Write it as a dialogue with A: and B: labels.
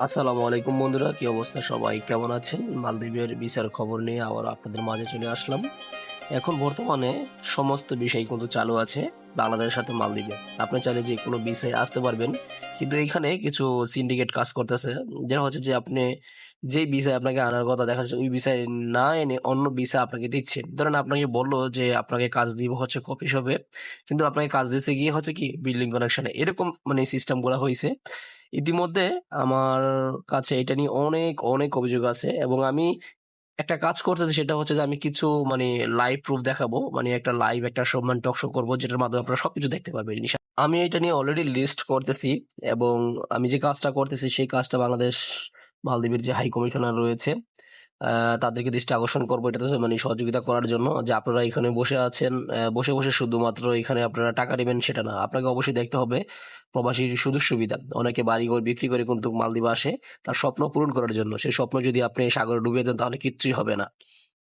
A: আসসালামু আলাইকুম বন্ধুরা, কি অবস্থা সবাই? কেমন আছেন? মালদ্বীপের ভিসার খবর নিয়ে আবার আপনাদের মাঝে চলে আসলাম। এখন বর্তমানে সমস্ত বিষয় কিন্তু চালু আছে বাংলাদেশের সাথে মালদ্বীপে। আপনি চাইলে যে কোনো বিষয়ে আসতে পারবেন। কিন্তু এখানে কিছু সিন্ডিকেট কাজ করতেছে। যেটা হচ্ছে যে আপনি যে বিষয় আপনাকে আনার কথা দেখা যাচ্ছে, ওই বিষয় না এনে অন্য বিষয় আপনাকে দিচ্ছে। ধরেন আপনাকে বলল যে আপনাকে কাজ দিব হচ্ছে কফি শপে। কিন্তু আপনাকে কাজ দিচ্ছে গিয়ে হচ্ছে কি বিল্ডিং কানেকশনে এরকম মানে সিস্টেমগুলা হয়েছে ইতিমধ্যে আমার কাছে এটা নিয়ে অনেক অনেক অভিযোগ আছে এবং আমি একটা কাজ করতেছি সেটা হচ্ছে যে আমি কিছু মানে লাইভ প্রুফ দেখাবো। মানে একটা লাইভ একটা শো মানে টক শো করব যেটার মাধ্যমে আপনারা সবকিছু দেখতে পাবেন আমি এটা নিয়ে অলরেডি লিস্ট করতেছি এবং আমি যে কাজটা করতেছি সেই কাজটা বাংলাদেশ মালদ্বীপের যে হাই কমিশনার রয়েছে তাদেরকে দৃষ্টি আকর্ষণ করব এটাতে মানে সহযোগিতা করার জন্য যে আপনারা এখানে বসে আছেন বসে বসে শুধুমাত্র এখানে আপনারা টাকা নেবেন সেটা না। আপনাকে অবশ্যই দেখতে হবে প্রবাসীর সুযোগ সুবিধা। অনেকে বাড়ি ঘর বিক্রি করে কিন্তু মালদ্বীপ আসে, তার স্বপ্ন পূরণ করার জন্য। সেই স্বপ্ন যদি আপনি সাগরে ডুবিয়ে দেন তাহলে কিচ্ছুই হবে না।